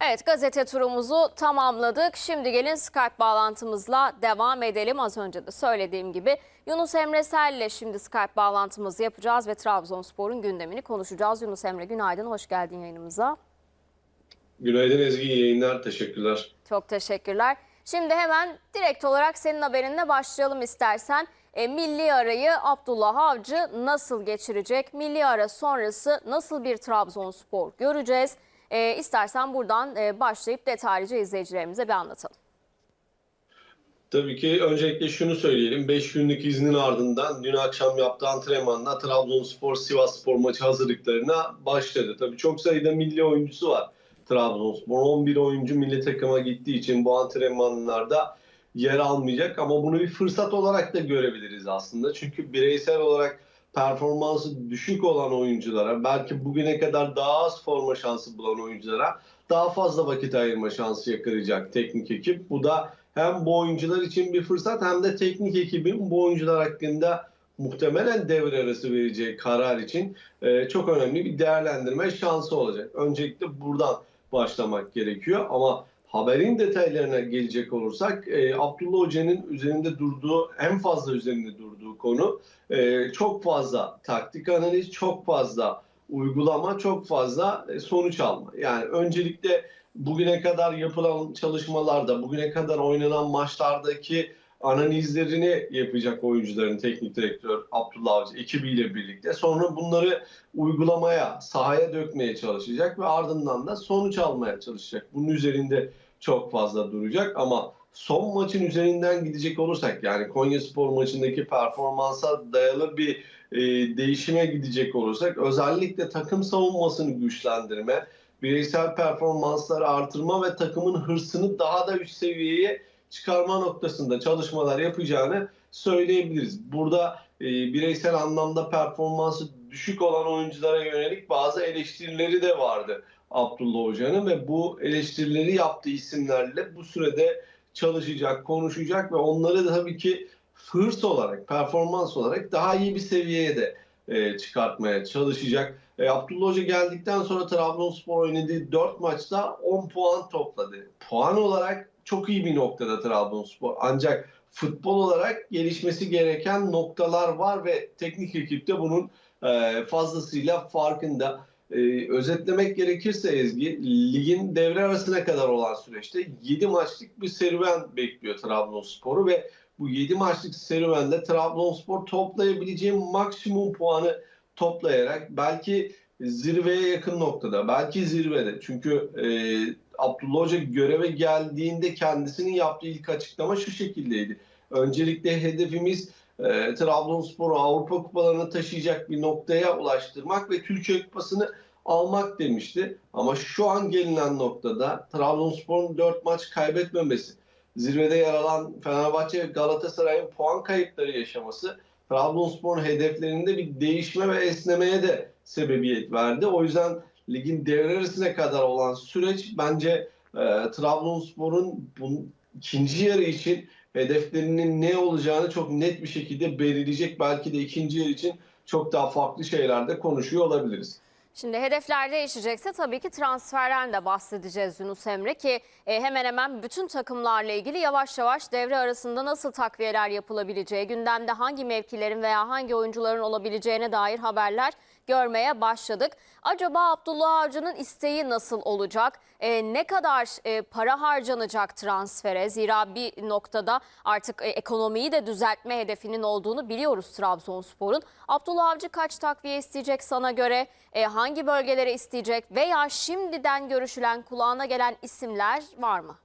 Evet gazete turumuzu tamamladık. Şimdi gelin Skype bağlantımızla devam edelim. Az önce de söylediğim gibi Yunus Emre Sel ile şimdi Skype bağlantımızı yapacağız ve Trabzonspor'un gündemini konuşacağız. Yunus Emre günaydın, hoş geldin yayınımıza. Günaydın Ezgi, yayınlar. Teşekkürler. Çok teşekkürler. Şimdi hemen direkt olarak senin haberinle başlayalım istersen. E, milli arayı Abdullah Avcı nasıl geçirecek? Milli ara sonrası nasıl bir Trabzonspor göreceğiz? E, istersen buradan e, başlayıp detaylıca izleyicilerimize bir anlatalım. Tabii ki öncelikle şunu söyleyelim. 5 günlük iznin ardından dün akşam yaptığı antrenmanla Trabzonspor Sivasspor maçı hazırlıklarına başladı. Tabii çok sayıda milli oyuncusu var Trabzonspor. 11 oyuncu milli takıma gittiği için bu antrenmanlarda yer almayacak ama bunu bir fırsat olarak da görebiliriz aslında. Çünkü bireysel olarak performansı düşük olan oyunculara, belki bugüne kadar daha az forma şansı bulan oyunculara daha fazla vakit ayırma şansı yakalayacak teknik ekip. Bu da hem bu oyuncular için bir fırsat hem de teknik ekibin bu oyuncular hakkında muhtemelen devre arası vereceği karar için e, çok önemli bir değerlendirme şansı olacak. Öncelikle buradan başlamak gerekiyor ama haberin detaylarına gelecek olursak e, Abdullah Hoca'nın üzerinde durduğu en fazla üzerinde durduğu konu e, çok fazla taktik analiz, çok fazla uygulama, çok fazla e, sonuç alma. Yani öncelikle bugüne kadar yapılan çalışmalarda, bugüne kadar oynanan maçlardaki analizlerini yapacak oyuncuların teknik direktör Abdullah Avcı ekibiyle birlikte. Sonra bunları uygulamaya, sahaya dökmeye çalışacak ve ardından da sonuç almaya çalışacak. Bunun üzerinde çok fazla duracak ama son maçın üzerinden gidecek olursak yani Konya Spor maçındaki performansa dayalı bir e, değişime gidecek olursak özellikle takım savunmasını güçlendirme, bireysel performansları artırma ve takımın hırsını daha da üst seviyeye çıkarma noktasında çalışmalar yapacağını söyleyebiliriz. Burada e, bireysel anlamda performansı düşük olan oyunculara yönelik bazı eleştirileri de vardı Abdullah Hoca'nın ve bu eleştirileri yaptığı isimlerle bu sürede çalışacak, konuşacak ve onları da tabii ki hırs olarak, performans olarak daha iyi bir seviyeye de e, çıkartmaya çalışacak. E, Abdullah Hoca geldikten sonra Trabzonspor oynadığı 4 maçta 10 puan topladı. Puan olarak çok iyi bir noktada Trabzonspor. Ancak futbol olarak gelişmesi gereken noktalar var ve teknik ekip de bunun e, fazlasıyla farkında. E, özetlemek gerekirse Ezgi, ligin devre arasına kadar olan süreçte 7 maçlık bir serüven bekliyor Trabzonspor'u ve bu 7 maçlık serüvende Trabzonspor toplayabileceği maksimum puanı toplayarak belki zirveye yakın noktada, belki zirvede. Çünkü e, Abdullah Hoca göreve geldiğinde kendisinin yaptığı ilk açıklama şu şekildeydi. Öncelikle hedefimiz e, Trabzonspor'u Avrupa kupalarına taşıyacak bir noktaya ulaştırmak ve Türkiye kupasını almak demişti. Ama şu an gelinen noktada Trabzonspor'un 4 maç kaybetmemesi, zirvede yer alan Fenerbahçe ve Galatasaray'ın puan kayıpları yaşaması Trabzonspor'un hedeflerinde bir değişme ve esnemeye de sebebiyet verdi. O yüzden ligin devre kadar olan süreç bence e, Trabzonspor'un bu ikinci yarı için hedeflerinin ne olacağını çok net bir şekilde belirleyecek. Belki de ikinci yarı için çok daha farklı şeyler de konuşuyor olabiliriz. Şimdi hedefler değişecekse tabii ki transferden de bahsedeceğiz Yunus Emre ki e, hemen hemen bütün takımlarla ilgili yavaş yavaş devre arasında nasıl takviyeler yapılabileceği, gündemde hangi mevkilerin veya hangi oyuncuların olabileceğine dair haberler görmeye başladık. Acaba Abdullah Avcı'nın isteği nasıl olacak? E, ne kadar e, para harcanacak transfere? Zira bir noktada artık e, ekonomiyi de düzeltme hedefinin olduğunu biliyoruz Trabzonspor'un. Abdullah Avcı kaç takviye isteyecek sana göre? E, hangi bölgelere isteyecek? Veya şimdiden görüşülen kulağına gelen isimler var mı?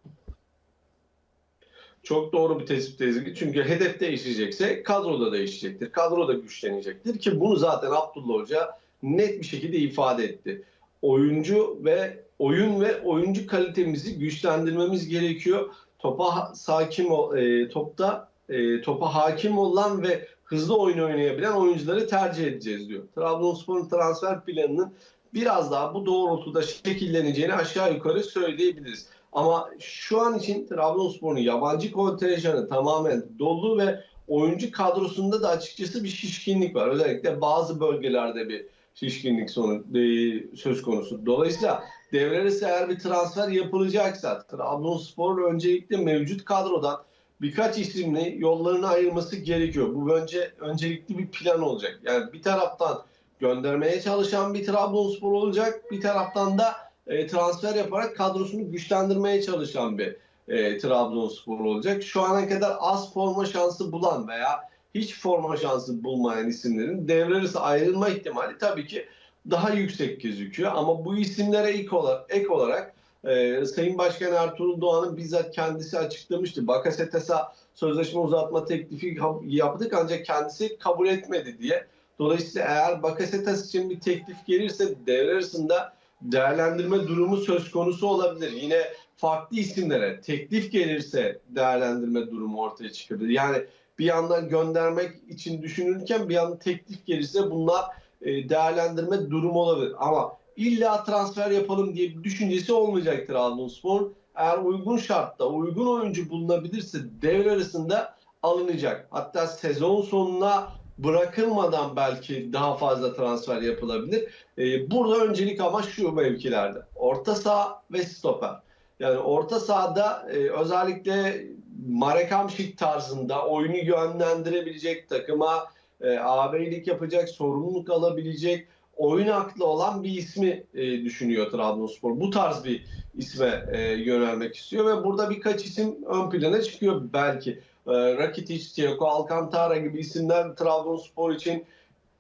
Çok doğru bir tespit Ezgi. Çünkü hedef değişecekse kadro da değişecektir. Kadro da güçlenecektir ki bunu zaten Abdullah Hoca net bir şekilde ifade etti. Oyuncu ve oyun ve oyuncu kalitemizi güçlendirmemiz gerekiyor. Topa sakin ol, e, topta e, topa hakim olan ve hızlı oyun oynayabilen oyuncuları tercih edeceğiz diyor. Trabzonspor'un transfer planının biraz daha bu doğrultuda şekilleneceğini aşağı yukarı söyleyebiliriz. Ama şu an için Trabzonspor'un yabancı kontenjanı tamamen dolu ve oyuncu kadrosunda da açıkçası bir şişkinlik var. Özellikle bazı bölgelerde bir şişkinlik sonu, e, söz konusu. Dolayısıyla devre arası eğer bir transfer yapılacaksa Trabzonspor öncelikle mevcut kadrodan birkaç isimle yollarını ayırması gerekiyor. Bu önce öncelikli bir plan olacak. Yani bir taraftan göndermeye çalışan bir Trabzonspor olacak. Bir taraftan da e, transfer yaparak kadrosunu güçlendirmeye çalışan bir e, Trabzonspor olacak. Şu ana kadar az forma şansı bulan veya hiç forma şansı bulmayan isimlerin devre ayrılma ihtimali tabii ki daha yüksek gözüküyor. Ama bu isimlere ilk olarak, ek olarak e, Sayın Başkan Ertuğrul Doğan'ın bizzat kendisi açıklamıştı. Bakasetas'a sözleşme uzatma teklifi yaptık ancak kendisi kabul etmedi diye. Dolayısıyla eğer Bakasetas için bir teklif gelirse devre arasında değerlendirme durumu söz konusu olabilir. Yine farklı isimlere teklif gelirse değerlendirme durumu ortaya çıkabilir. Yani bir yandan göndermek için düşünülürken bir yandan teklif gelirse bunlar e, değerlendirme durumu olabilir. Ama illa transfer yapalım diye bir düşüncesi olmayacaktır Trabzonspor. Eğer uygun şartta uygun oyuncu bulunabilirse devre arasında alınacak. Hatta sezon sonuna bırakılmadan belki daha fazla transfer yapılabilir. Ee, burada öncelik ama şu mevkilerde. Orta saha ve stoper. Yani orta sahada e, özellikle Marek Hamšík tarzında oyunu yönlendirebilecek takıma e, ağabeylik yapacak, sorumluluk alabilecek, oyun aklı olan bir ismi e, düşünüyor Trabzonspor. Bu tarz bir isme e, yönelmek istiyor ve burada birkaç isim ön plana çıkıyor belki. E, Rakitic, Thiago Alcantara gibi isimler Trabzonspor için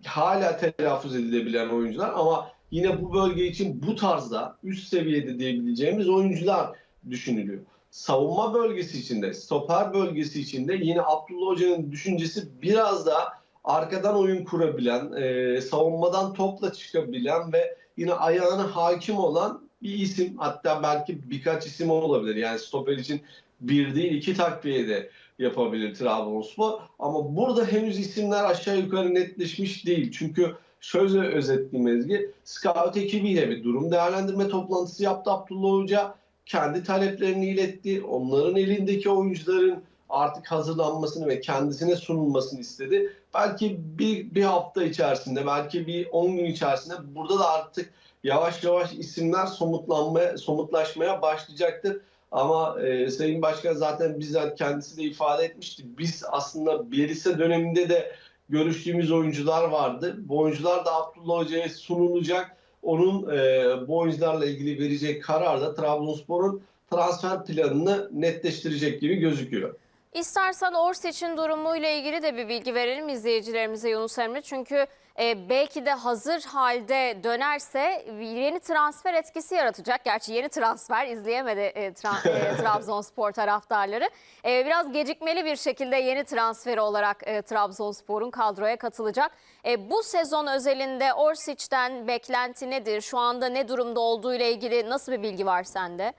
hala telaffuz edilebilen oyuncular ama yine bu bölge için bu tarzda üst seviyede diyebileceğimiz oyuncular düşünülüyor. Savunma bölgesi içinde, stoper bölgesi içinde yine Abdullah Hoca'nın düşüncesi biraz daha arkadan oyun kurabilen, e, savunmadan topla çıkabilen ve yine ayağına hakim olan bir isim. Hatta belki birkaç isim olabilir. Yani stoper için bir değil iki takviye de yapabilir Trabzonspor. Ama burada henüz isimler aşağı yukarı netleşmiş değil. Çünkü şöyle özetleyeyim Ezgi. Scout ekibiyle bir durum değerlendirme toplantısı yaptı Abdullah Hoca. Kendi taleplerini iletti. Onların elindeki oyuncuların artık hazırlanmasını ve kendisine sunulmasını istedi. Belki bir, bir hafta içerisinde, belki bir 10 gün içerisinde burada da artık yavaş yavaş isimler somutlanmaya, somutlaşmaya başlayacaktır. Ama e, Sayın Başkan zaten bizzat kendisi de ifade etmişti. Biz aslında Bielisa döneminde de görüştüğümüz oyuncular vardı. Bu oyuncular da Abdullah Hoca'ya sunulacak. Onun e, bu oyuncularla ilgili verecek karar da Trabzonspor'un transfer planını netleştirecek gibi gözüküyor. İstersen Orsic'in durumuyla ilgili de bir bilgi verelim izleyicilerimize Yunus Emre. Çünkü e, belki de hazır halde dönerse yeni transfer etkisi yaratacak. Gerçi yeni transfer izleyemedi e, tra- e, Trabzonspor taraftarları. E, biraz gecikmeli bir şekilde yeni transferi olarak e, Trabzonspor'un kadroya katılacak. E, bu sezon özelinde Orsic'ten beklenti nedir? Şu anda ne durumda olduğu ile ilgili nasıl bir bilgi var sende?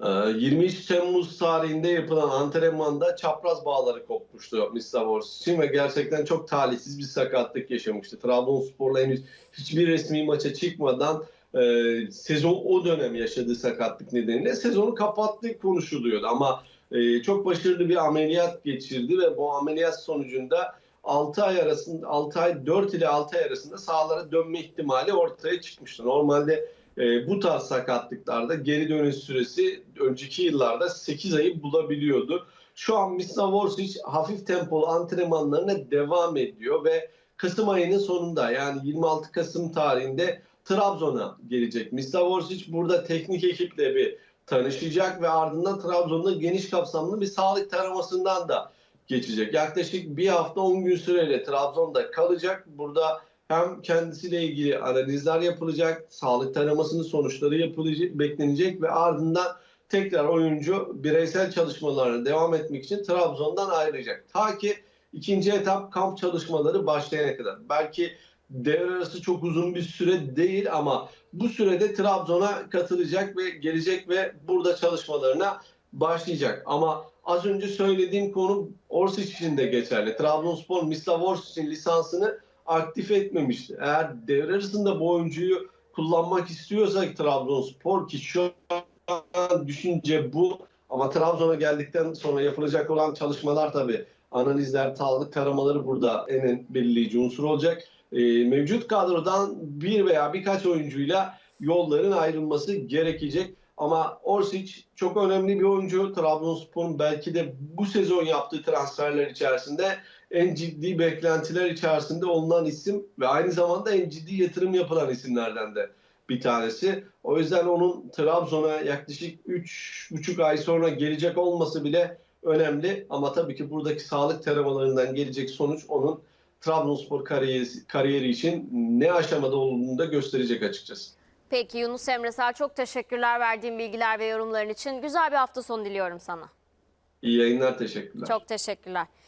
23 Ee, Temmuz tarihinde yapılan antrenmanda çapraz bağları kopmuştu Mislavors için ve gerçekten çok talihsiz bir sakatlık yaşamıştı. Trabzonspor'la henüz hiçbir resmi maça çıkmadan e, sezon o dönem yaşadığı sakatlık nedeniyle sezonu kapattığı konuşuluyordu ama e, çok başarılı bir ameliyat geçirdi ve bu ameliyat sonucunda 6 ay arasında 6 ay 4 ile 6 ay arasında sahalara dönme ihtimali ortaya çıkmıştı. Normalde e, bu tarz sakatlıklarda geri dönüş süresi önceki yıllarda 8 ayı bulabiliyordu. Şu an Misla Vorsic hafif tempolu antrenmanlarına devam ediyor ve Kasım ayının sonunda yani 26 Kasım tarihinde Trabzon'a gelecek. Misla Vorsic burada teknik ekiple bir tanışacak ve ardından Trabzon'da geniş kapsamlı bir sağlık taramasından da geçecek. Yaklaşık bir hafta 10 gün süreyle Trabzon'da kalacak. Burada hem kendisiyle ilgili analizler yapılacak, sağlık taramasının sonuçları yapılacak, beklenecek ve ardından tekrar oyuncu bireysel çalışmalarına devam etmek için Trabzon'dan ayrılacak. Ta ki ikinci etap kamp çalışmaları başlayana kadar. Belki devre arası çok uzun bir süre değil ama bu sürede Trabzon'a katılacak ve gelecek ve burada çalışmalarına başlayacak. Ama az önce söylediğim konu Orsic için de geçerli. Trabzonspor Mislav Orsic'in lisansını aktif etmemişti. Eğer devre arasında bu oyuncuyu kullanmak istiyorsak Trabzonspor ki şu an düşünce bu ama Trabzon'a geldikten sonra yapılacak olan çalışmalar tabii analizler, sağlık taramaları burada en belirleyici unsur olacak. Ee, mevcut kadrodan bir veya birkaç oyuncuyla yolların ayrılması gerekecek. Ama Orsic çok önemli bir oyuncu. Trabzonspor'un belki de bu sezon yaptığı transferler içerisinde en ciddi beklentiler içerisinde olunan isim ve aynı zamanda en ciddi yatırım yapılan isimlerden de bir tanesi. O yüzden onun Trabzon'a yaklaşık 3,5 ay sonra gelecek olması bile önemli. Ama tabii ki buradaki sağlık taramalarından gelecek sonuç onun Trabzonspor kariyeri, kariyeri için ne aşamada olduğunu da gösterecek açıkçası. Peki Yunus Emresel çok teşekkürler verdiğin bilgiler ve yorumların için. Güzel bir hafta sonu diliyorum sana. İyi yayınlar, teşekkürler. Çok teşekkürler.